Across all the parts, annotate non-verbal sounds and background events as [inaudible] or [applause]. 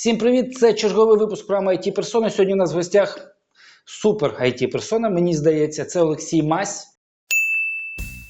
Всім привіт! Це черговий випуск програми IT Персона. Сьогодні у нас в гостях супер IT персона. Мені здається, це Олексій Мась.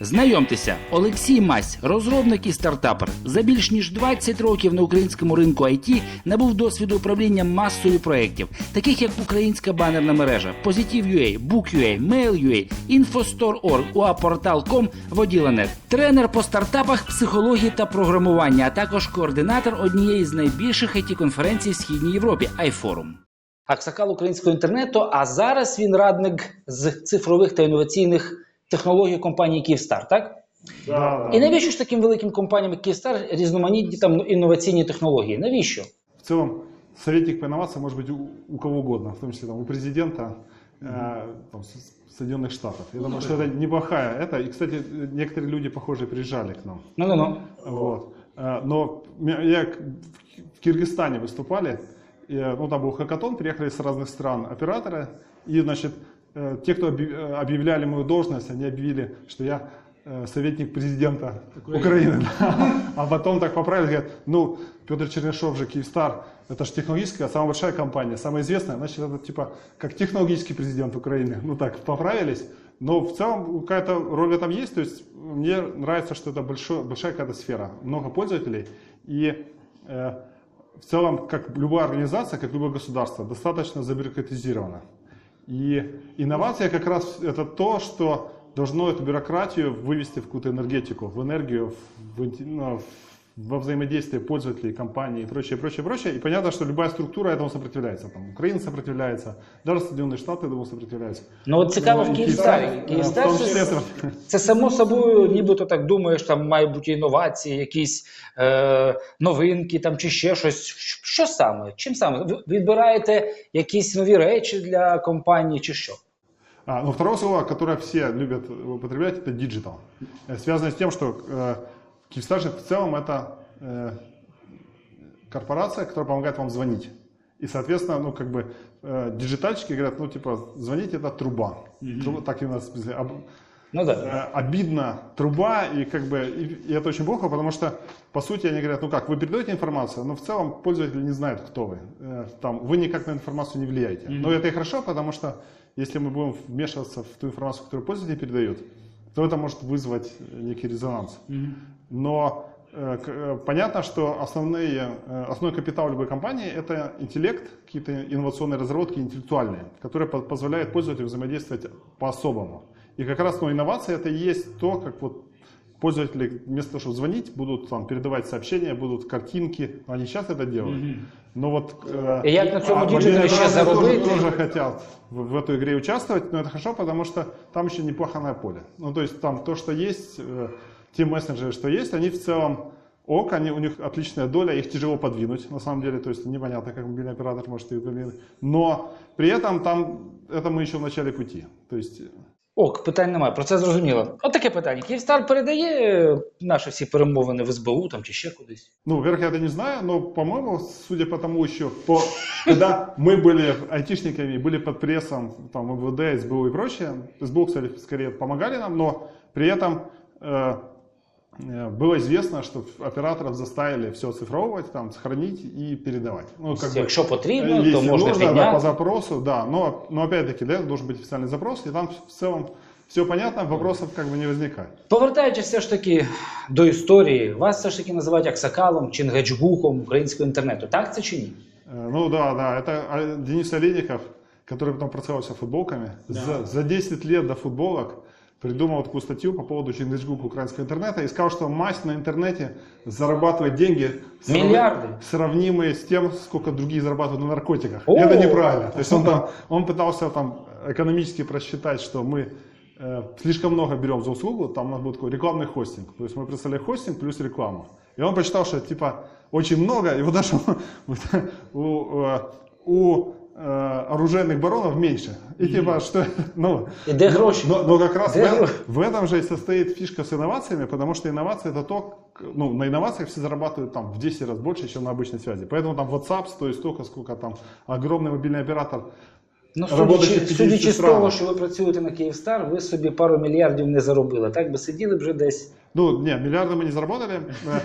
Знайомтеся, Олексій Мась, розробник і стартапер. За більш ніж 20 років на українському ринку IT набув досвіду управління масою проєктів, таких як українська банерна мережа, Positive.ua, Book.ua, Mail.ua, Infostore.org, UA-Portal.com, Воділа.net. Тренер по стартапах, психології та програмування, а також координатор однієї з найбільших IT-конференцій в Східній Європі iForum. Аксакал українського інтернету, а зараз він радник з цифрових та інноваційних технологій компанії Київстар, так? Да, І да. навіщо ж таким великим компаніям, як Київстар, різноманітні там інноваційні технології? Навіщо? В целом, советник по инновациям может быть у, у кого угодно, в том числе там, у президента э, там, С- Соединенных Штатов. Я думаю, что это неплохая это. И, кстати, некоторые люди, похожие, приезжали к нам. Ну ну ну. Вот. Э, Но м- я к- в Киргизстане выступали, и, э, ну, там был хакатон, приехали с разных стран операторы, и, значит, э, те, кто э, объявляли мою должность, они объявили, что я э, советник президента Украины. [laughs] да. А потом так поправили, говорят, ну, Петр Чернышов же Киевстар, это же технологическая, самая большая компания, самая известная, значит, это типа как технологический президент Украины. Ну так, поправились. Но в целом какая-то роль в этом есть. То есть мне нравится, что это большой, большая какая-то сфера, много пользователей. И э, в целом, как любая организация, как любое государство, достаточно забюрократизировано. И инновация как раз это то, что должно эту бюрократию вывести в какую-то энергетику, в энергию, в, инте- ну, в- во взаимодействие пользователей, компаний и прочее, прочее, прочее. И понятно, что любая структура этому сопротивляется. Там, Украина сопротивляется, даже Соединенные Штаты этому сопротивляются. Ну от цікаво Ну, в і Київстарі. Київстар, Київстар в тому це, числі це- це само собою, нібито так думаєш, там мають бути інновації, якісь е, новинки там чи ще щось. Що саме? Чим саме? Ви відбираєте якісь нові речі для компанії, чи що? А, ну, второе слово, которое все любят употреблять, это digital. Э, Связано с тем, что э, Киевстар же в целом это э, корпорация, которая помогает вам звонить. И, соответственно, ну, как бы, э, диджитальщики говорят, ну, типа, звонить это труба. Труба, так и у нас, об- Ну так. э, обидно труба, и как бы и, и это очень плохо, потому что по сути они говорят, ну как, вы передаете информацию, но в целом пользователь не знает, кто вы. Э, Там, вы никак на информацию не влияете. Но это и хорошо, потому что если мы будем вмешиваться в ту информацию, которую пользователь передает, то это может вызвать некий резонанс. Но э, э, понятно, что основные, э, основной капитал любой компании это интеллект, какие-то инновационные разработки интеллектуальные, которые по- позволяют пользователю взаимодействовать по-особому. И как раз ну, инновация это и есть то, как вот пользователи вместо того, чтобы звонить, будут там передавать сообщения, будут картинки. Они сейчас это делают. Но вот... э, И як на цьому а мобильные ще заробити? Тоже, тоже хотят в, в эту игре участвовать, но это хорошо, потому что там еще неплохое поле. Ну, то есть там то, что есть, э, те мессенджеры, что есть, они в целом ок, они, у них отличная доля, их тяжело подвинуть, на самом деле, то есть непонятно, как мобильный оператор может их подвинуть. Но при этом там, это мы еще в начале пути. То есть Ок, питань немає, про це зрозуміло. От таке питання. Київстар передає е, наші всі перемовини в СБУ там чи ще кудись. Ну, во-первых, я это не знаю, но, по-моему, судя по тому еще, по, когда мы были айтишниками, были под прессом там, МВД, СБУ и прочее, СБУ, кстати, скорее помогали нам, но при этом э, э, было известно, что операторов заставили все оцифровывать, там, сохранить и передавать. Ну, как бы, Якщо потрібно, если то можна нужно, да, по підняти. запросу, да, но, но опять-таки, для этого должен быть официальный запрос, и там в целом все понятно, вопросов как бы не возникает. Повертаючись все ж таки до історії, вас все ж таки називають Аксакалом чи Нгачгуком українського інтернету. Так це чи ні? Э, Ну да, да, это а, Денис Олейников, который потом процеловался футболками. За, за 10 лет до футболок придумал такую статью по поводу Чингачгука украинского интернета и сказал, что мать на интернете зарабатывает деньги Миллиарды. сравнимые с тем, сколько другие зарабатывают на наркотиках. О! Это неправильно. То есть он, там, он пытался там экономически просчитать, что мы э, слишком много берем за услугу, там у нас был такой рекламный хостинг. То есть мы представляли хостинг плюс рекламу. И он посчитал, что типа очень много, и вот даже [laughs] у, э, у э, оружейных баронов меньше. И типа, что, [laughs] ну, И где гроши? но, но как раз в, Где этом- гроши? в этом же и состоит фишка с инновациями, потому что инновация это то, к- ну, на инновациях все зарабатывают там в 10 раз больше, чем на обычной связи. Поэтому там WhatsApp стоит столько, сколько там огромный мобильный оператор. Ну, Роботи судячи, в 50 судячи з странах. того, що ви працюєте на Київстар, ви собі пару мільярдів не заробили. Так би сиділи вже десь. Ну, не, миллиарды мы не заработали. э,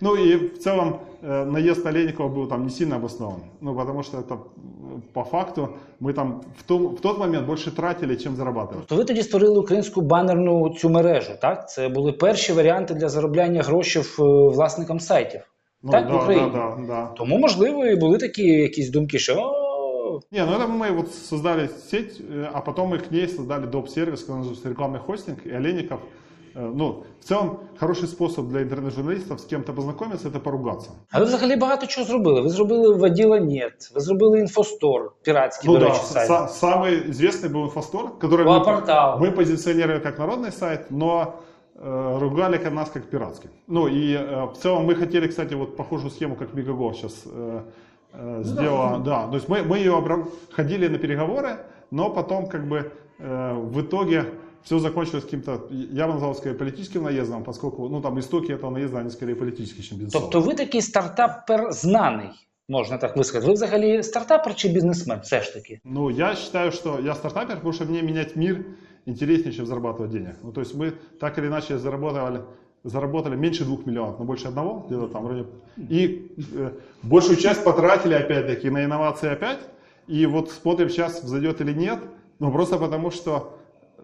Ну и в целом э, наезд Олейникова был там не сильно обоснован. Ну, потому что это э, по факту мы там в, том, в тот момент больше тратили, чем зарабатывали. То ви тоді створили українську банерну цю мережу, так? Це були перші варіанти для заробляння грошей е, власникам сайтів. Ну, так, в да, Україні. да, да, да. Тому, можливо, і були такі якісь думки, що «О, Не, ну это мы вот создали сеть, э, а потом мы к ней создали доп-сервис, который называется рекламный хостинг, и Олейников, э, ну, в целом, хороший способ для интернет-журналистов с кем-то познакомиться, это поругаться. А ви взагалі багато чого зробили. Ви зробили Воділа Нет, ви зробили інфостор, піратський, Ну до да, речі, сайт. са- самый известный был инфостор, который мы, Лапортал. мы позиционировали как народный сайт, но э, ругали как нас как пиратский. Ну и э, в целом мы хотели, кстати, вот похожую схему, как Мегаго сейчас э, э, сделала. Да, то есть мы, мы ее обра- ходили на переговоры, но потом как бы э, в итоге все закончилось каким-то, я бы назвал скорее политическим наездом, поскольку, ну там истоки этого наезда, они скорее политические, чем бизнесовые. Тобто ви такий стартапер знаний, можна так висказати. Ви взагалі стартапер чи бізнесмен? Все ж таки. Ну, я считаю, что я стартапер, потому что мне менять мир интереснее, чем зарабатывать денег. Ну, то есть мы так или иначе заработали, заработали меньше двух миллионов, но больше одного, где-то там вроде. И э, большую часть потратили опять-таки на инновации опять. И вот смотрим сейчас, взойдет или нет. Ну, просто потому что,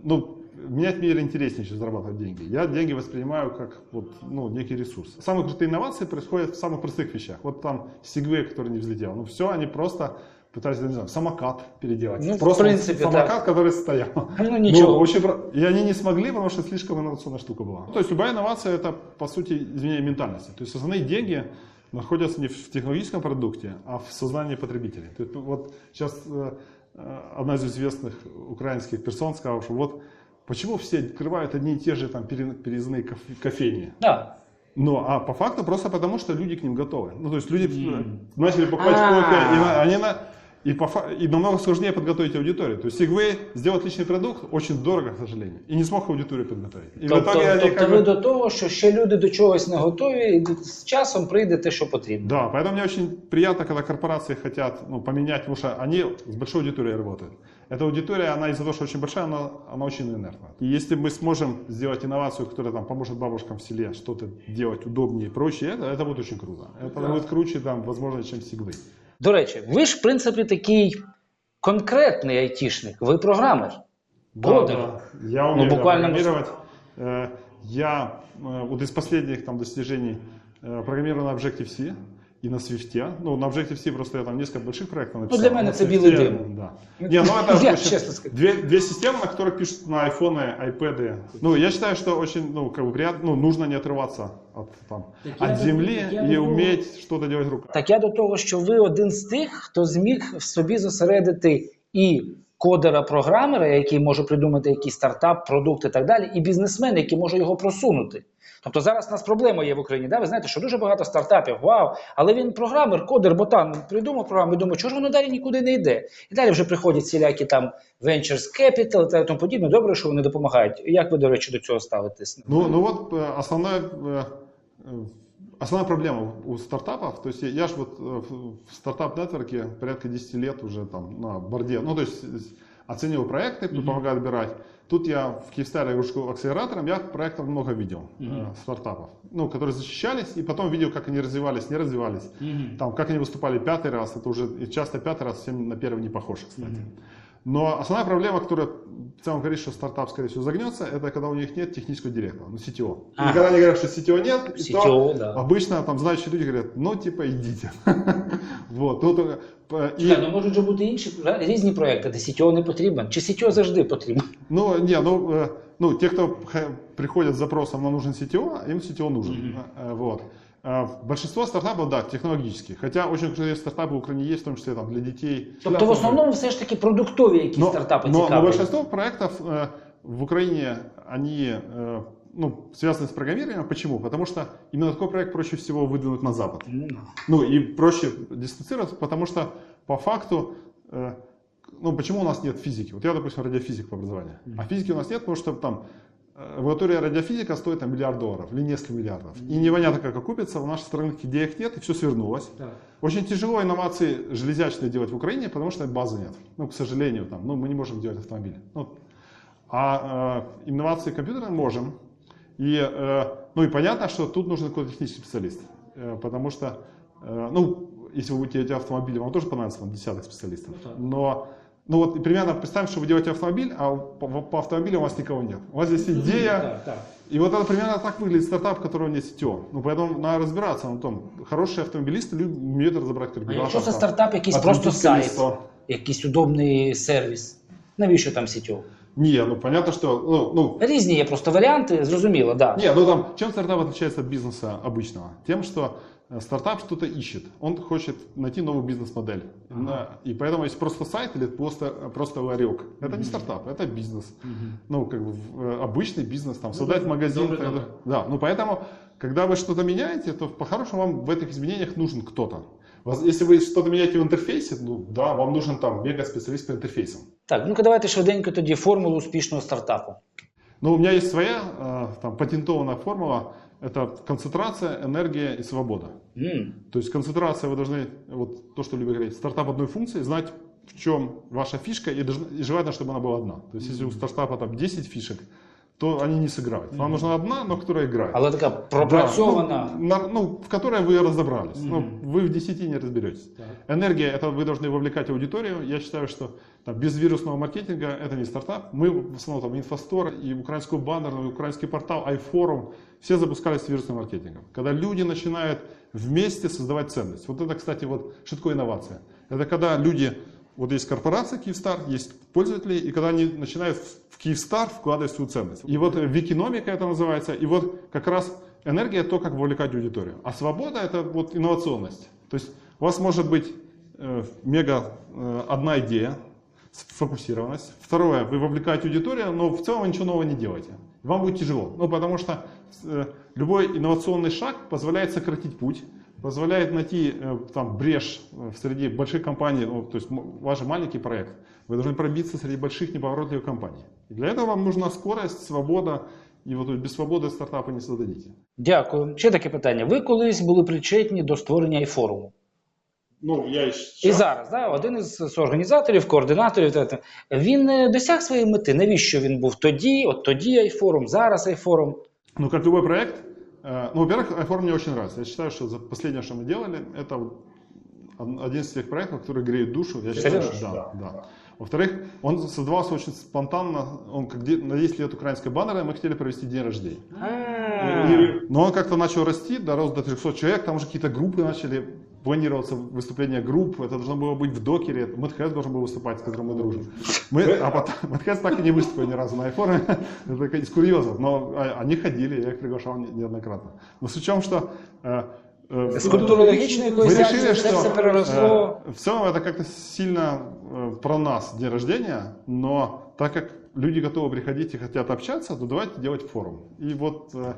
ну, менять мир интереснее, чем зарабатывать деньги. Я деньги воспринимаю как вот, ну, некий ресурс. Самые крутые инновации происходят в самых простых вещах. Вот там Segway, который не взлетел. Ну, все, они просто пытались, я не знаю, самокат переделать. Ну, в просто принципе, самокат, который стоял. [laughs] Ну, ничего. очень про- И они не смогли, потому что слишком инновационная штука была. То есть любая инновация это, по сути, изменение ментальности. То есть основные деньги находятся не в технологическом продукте, а в сознании потребителей. То есть, вот сейчас э, э, одна из известных украинских персон сказала, что вот почему все открывают одни и те же там пере- переездные кофе- кофейни. Да. Ну, а по факту просто потому, что люди к ним готовы. Ну, то есть люди начали покупать А. кофе, и, на- они на, и, по, фа- и намного сложнее подготовить аудиторию. То есть Segway сделал отличный продукт очень дорого, к сожалению, и не смог аудиторию подготовить. И в Тобто, итоге они тобто как ви бы- до того, що ще люди до чогось не готові, і з часом прийде те, що потрібно. Да, поэтому мне очень приятно, когда корпорации хотят ну, поменять, потому что они с большой аудиторией работают. Эта аудитория, она из-за того, что очень большая, она, она очень инертна. И если мы сможем сделать инновацию, которая там, поможет бабушкам в селе что-то делать удобнее и проще, это, это будет очень круто. Это будет круче, там, возможно, чем Segway. До речі, ви ж, в принципі, такий конкретний айтішник, ви програмер. Кодер. Я умею Ну, да, буквально программировать. Э, Я э, вот из последних там достижений э, программирую на Objective-C и на Swift. Ну, на Objective-C просто я там несколько больших проектов написал. для меня На это Swift, белый дым. Да. Не, ну это Я очень- честно скажу. Две, две системы, на которых пишут на айфоны, айпэды. Ну, я считаю, что очень, ну, как бы приятно, ну, нужно не отрываться от, там, я от до- земли я и до- уметь что-то делать руками. Так я до того, що ви один з тих, хто зміг в собі зосередити і кодера-програмера, який може придумати якийсь стартап, продукт і так далі, і бізнесмен, який може його просунути. Тобто зараз у нас проблема є в Україні. Да? Ви знаєте, що дуже багато стартапів, вау, але він програмер, кодер, ботан придумав програму і думає, чого ж воно далі нікуди не йде. І далі вже приходять всілякі там Ventures Capital та тому подібне. Добре, що вони допомагають. Як ви, до речі, до цього ставитесь? Ну, ну вот э, основная, проблема у стартапов, то есть я, я же вот э, в стартап-нетворке порядка 10 лет уже там на борде, ну то есть оценил проекты, помогаю отбирать. Тут я в Киевстаре руководил акселератором, я проектов много видел, э, стартапов, ну, которые защищались, и потом видел, как они развивались, не развивались. Там, как они выступали пятый раз, это уже и часто пятый раз всем на первый не похож, кстати. Но основная проблема, которая в целом говорит, что стартап, скорее всего, загнется, это когда у них нет технического директора, ну, CTO. И Ага. когда они говорят, что CTO нет, и CTO, то да. обычно там знающие люди говорят, ну, типа, идите. [laughs] Вот. Тут, э, п- и- Чекай, ну можуть же бути інші ра- різні проекти, де CTO не потрібен. Чи CTO завжди потрібен? Ну, не, ну, э, ну, те, кто х- приходят с запросом, нам нужен CTO, им CTO нужен. Э, Вот. Э, Большинство стартапов, да, технологические. Хотя очень крутые стартапы в Украине есть, в том числе там, для детей. Тобто в основному все ж таки продуктові якісь Но, стартапи но, но цікаві. большинство проектов э, в Украине, они э, ну, связаны с программированием. Почему? Потому что именно такой проект проще всего выдвинуть на Запад. Ну, Ну и проще дистанцироваться, потому что по факту, э, ну почему у нас нет физики? Вот я, допустим, радиофизик по образованию, а физики у нас нет, потому что там э, лаборатория радиофизика стоит там миллиард долларов или несколько миллиардов. И непонятно, как окупится, у нашей страны таких денег нет, и все свернулось. Очень тяжело инновации железячные делать в Украине, потому что базы нет. Ну, к сожалению, там, ну, мы не можем делать автомобили. Ну, а э, инновации компьютерные можем. И, э, ну и понятно, что тут нужен какой-то технический специалист. Э, потому что э, ну, если вы будете делать автомобили, вам тоже понадобится там, десяток специалистов. Ну. Но, ну вот и примерно представим, что вы делаете автомобиль, а по, по автомобилю у вас никого нет. У вас есть идея, Так, так. и вот это примерно так выглядит стартап, у которого нет CTO. Ну, поэтому надо разбираться на том. Хорошие автомобилисты любят, умеют разобрать А карбюратор. якщо це там, стартап, якийсь открутить просто сайт, колесо. якийсь удобний сервіс, навіщо там сітьо? Не, ну понятно, что, ну, ну, Різні є просто варіанти, зрозуміло, да. Не, ну там, чем стартап отличается от бизнеса обычного? Тем, что э, стартап что-то ищет. Он хочет найти новую бизнес-модель. На- И поэтому есть просто сайт или просто, просто ларек. Это не стартап, это бизнес. Ну, как бы э, обычный бизнес, там, создать магазин. добрый, тогда- добрый. Да, ну поэтому, когда вы что-то меняете, то по-хорошему вам в этих изменениях нужен кто-то. Если вы что-то меняете в интерфейсе, ну да, вам нужен там мега-специалист по интерфейсам. Так, ну-ка давайте швиденько тоді формулу успішного стартапу. Ну, у меня есть своя э, там, патентованная формула. Это концентрация, энергия и свобода. М, То есть концентрация, вы должны, вот то, что любят говорить, стартап одной функции, знать, в чем ваша фишка, и, должна- и желательно, чтобы она была одна. То есть если у стартапа там 10 фишек, то они не сыграют. Вам нужна одна, но которая играет. Але така пропрацьована. Да, ну, на- ну, в которой вы разобрались. Ну, вы в 10 не разберетесь. Энергия, это вы должны вовлекать аудиторию. Я считаю, что там, без вирусного маркетинга это не стартап. Мы в основном там инфостор и украинскую баннер, и украинский портал, iForum, все запускались с вирусным маркетингом. Когда люди начинают вместе создавать ценность. Вот это, кстати, вот что такое инновация? Это когда люди, вот есть корпорация Киевстар, есть пользователи, и когда они начинают в Киевстар вкладывать свою ценность. И вот викиномика это называется, и вот как раз энергия то, как вовлекать аудиторию. А свобода это вот инновационность. То есть у вас может быть э, мега э, одна идея, сфокусированность. Второе, вы вовлекаете аудиторию, но в целом ничего нового не делаете. Вам будет тяжело. Ну, потому что э, любой инновационный шаг позволяет сократить путь, позволяет найти э, там брешь э, среди больших компаний, ну, то есть м- ваш же маленький проект, вы должны пробиться среди больших неповоротливых компаний. И для этого вам нужна скорость, свобода, и вот без свободи стартапи не создадите. Дякую. Ще таке питання. Ви колись були причетні до створення айфоруму. Ну, я І зараз, да, один із з організаторів, координаторів, та- та. він е, досяг своєї мети. Навіщо він був тоді, от тоді айфорум, зараз айфорум? Ну, как любой проект, э, ну, во-первых, iForum мне очень нравится. Я считаю, что за последнее, что мы делали, это вот один из тех проектов, которые греют душу. Я считаю, что да, да. Во-вторых, он создавался очень спонтанно. Он как на 10 лет украинской баннеры мы хотели провести день рождения. И- но он как-то начал расти, дорос до 300 человек, там уже какие-то группы начали планироваться выступления групп, это должно было быть в докере, Мэтхэс должен был выступать, с которым мы дружим. Мы, а потом [laughs] Мэтхэс так и не выступил ни разу на айфоне, [laughs] это из курьезов, но а, они ходили, я их приглашал не- неоднократно. Но суть в чем, что э, э, З культурологічної мы якоїсь решили, акції це что все переросло. э, в целом это как-то сильно э, про нас день рождения, но так как люди готовы приходить и хотят общаться, то давайте делать форум. И вот э, э,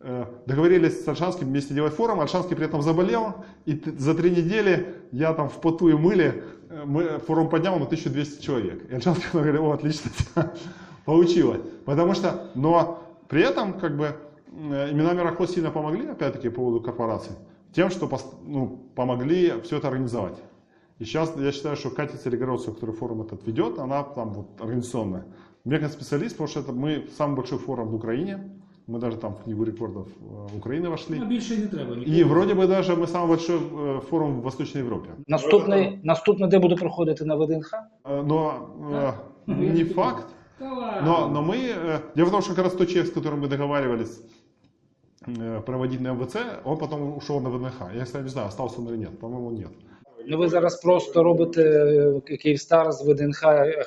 договорились с Альшанским вместе делать форум, Альшанский при этом заболел, и за три недели я там в поту и мыле, э, мы, форум поднял на 1200 человек. И Альшанский говорит, о, отлично, [laughs] получилось. Потому что, но при этом как бы э, имена Мироход сильно помогли, опять-таки, по поводу корпораций, тем, что ну, помогли все это организовать. И сейчас я считаю, что Катя Целегородцева, которая форум этот ведет, она там вот организационная. Мега-специалист, потому что это мы самый большой форум в Украине. Мы даже там в книгу рекордов э, Украины вошли. більше не треба И вроде бы даже мы самый большой э, форум в Восточной Европе. Наступний, наступний де буде проходити на ВДНХ? Э, Но э, не факт. Но, но мы... э, Дело в том, что как раз тот человек, с которым мы договаривались э, проводить на МВЦ, он потом ушел на ВДНХ. Я, кстати, не знаю, остался он или нет. По-моему, нет. Ну ви зараз просто робите е, Київстар з ВДНХ е,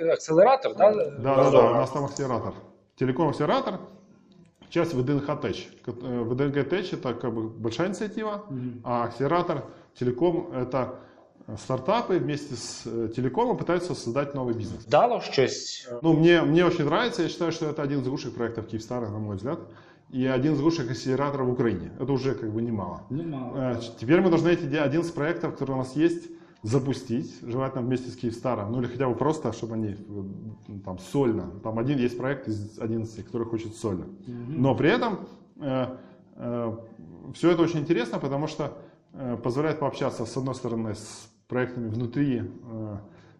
е, акселератор, да? Да, да, да, у нас там акселератор. Телеком акселератор, Часть ВДНХ Тэч. Э, ВДНХ Тэч это как бы большая инициатива, а акселератор Телеком это стартапы вместе с э, телекомом пытаются создать новый бизнес. Вдало щось. Ну, мне, мне очень нравится, я считаю, что это один из лучших проектов Киевстара, на мой взгляд, и один из лучших акселераторов в Украине. Это уже как бы немало. Э, Теперь мы должны эти де- 11 проектов, которые у нас есть, запустить, желательно вместе с Киевстаром, ну или хотя бы просто, чтобы они э, там сольно. Там один есть проект из 11, который хочет сольно. Но при этом все это очень интересно, потому что э, позволяет пообщаться, с одной стороны, с проектами внутри э,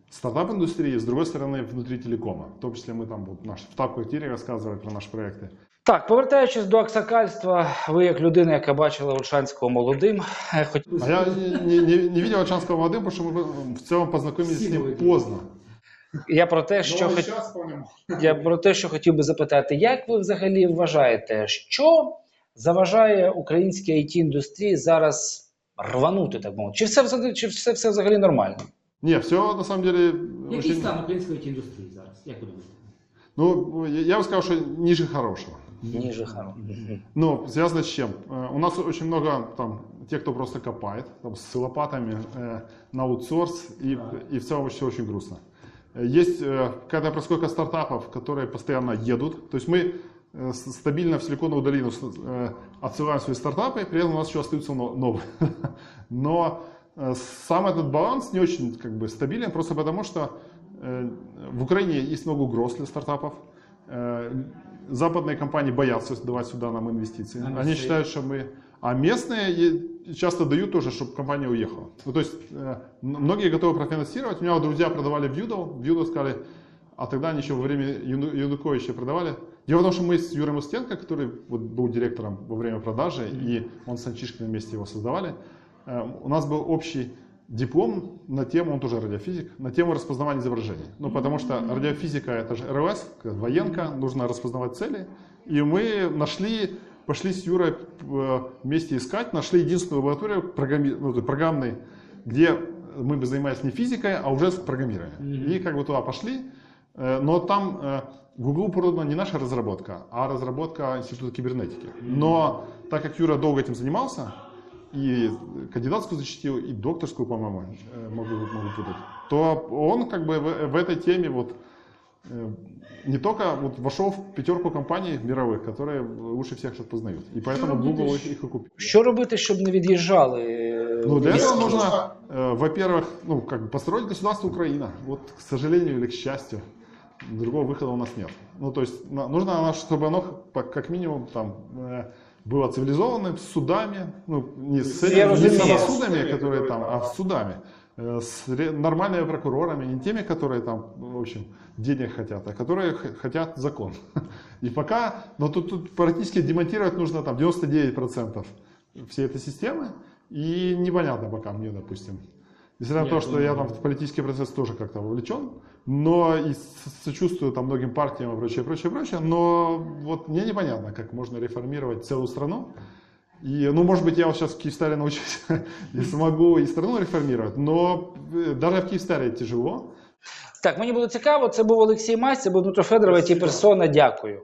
стартап-индустрии, с другой стороны, внутри телекома. В том числе мы там вот наш, в штаб-квартире рассказывали про наши проекты. Так, повертаючись до аксакальства, ви як людина, яка бачила Ольшанського молодим, е, хоч... А я не, не- не видел Альшанского молодым, потому что мы в целом познакомились с ним поздно. я про те, що Но хот... сейчас помним. я про те, що хотів би запитати, як ви взагалі вважаєте, що заважає українській it індустрії зараз рванути, так мовити? Чи все взагалі, чи все, все взагалі нормально? Не, все на самом деле Який очень... стан української it індустрії зараз? Як ви думаєте? Ну, я, я бы сказал, что Ниже харо. Ну, связано с чем? Э, У нас очень много там тех, кто просто копает, там, с лопатами э, на аутсорс, и, и в целом все очень грустно. Э, Есть э, какая-то проскойка стартапов, которые постоянно едут. То есть мы э, стабильно в Силиконовую долину э, отсылаем свои стартапы, при этом у нас еще остаются но- новые. [laughs] Но э, сам этот баланс не очень как бы, стабилен, просто потому что э, в Украине есть много угроз для стартапов. Западные компании боятся давать сюда нам инвестиции. Они местные? считают, что мы... А местные часто дают тоже, чтобы компания уехала. Ну, то есть э, многие готовы профинансировать. У меня вот друзья продавали в Юдо. В Юдо сказали, а тогда они еще во время Яну- Януковича продавали. Дело в том, что мы с Юрой Мустенко, который вот был директором во время продажи, и он с Анчишкиным вместе его создавали, э, у нас был общий диплом на тему, он тоже радиофизик, на тему распознавания изображений. Ну, потому что радиофизика это же как военка, нужно распознавать цели. И мы нашли, пошли с Юрой э, вместе искать, нашли единственную лабораторию программи- ну, программной, где мы занимались не физикой, а уже с программированием. И как бы туда пошли, Э, но там э, Google продана не наша разработка, а разработка Института кибернетики. Но так как Юра долго этим занимался, и кандидатскую защитил, и докторскую, по-моему, э, могу, могу путать, то он как бы в, в этой теме вот э, не только вот вошел в пятерку компаний мировых, которые лучше всех сейчас познают. И поэтому Google их, их и купил. Що робити, щоб не від'їжджали? е, Ну, для этого війська? нужно, э, во-первых, ну, как бы построить государство Украина. Вот, к сожалению или к счастью, другого выхода у нас нет. Ну, то есть, на- нужно, оно, чтобы оно, по- как минимум, там, э, было цивилизованным, с судами, ну, не с, не разумею. самосудами, которые там, а с судами, э, с нормальными прокурорами, не теми, которые там, в общем, денег хотят, а которые хотят закон. [laughs] И пока, но тут, тут практически демонтировать нужно там 99% всей этой системы, и непонятно пока мне, допустим. Несмотря на то, что я там в политический процесс тоже как-то вовлечен, но и с- сочувствую там многим партиям и прочее, прочее, прочее, но вот мне непонятно, как можно реформировать целую страну. И, ну, может быть, я вот сейчас в Киевстаре научусь [laughs] и смогу и страну реформировать, но э, даже в Киевстаре тяжело. Так, мені було цікаво. Це був Олексій Мась, це був Дмитро Федоров, ті персона. Дякую.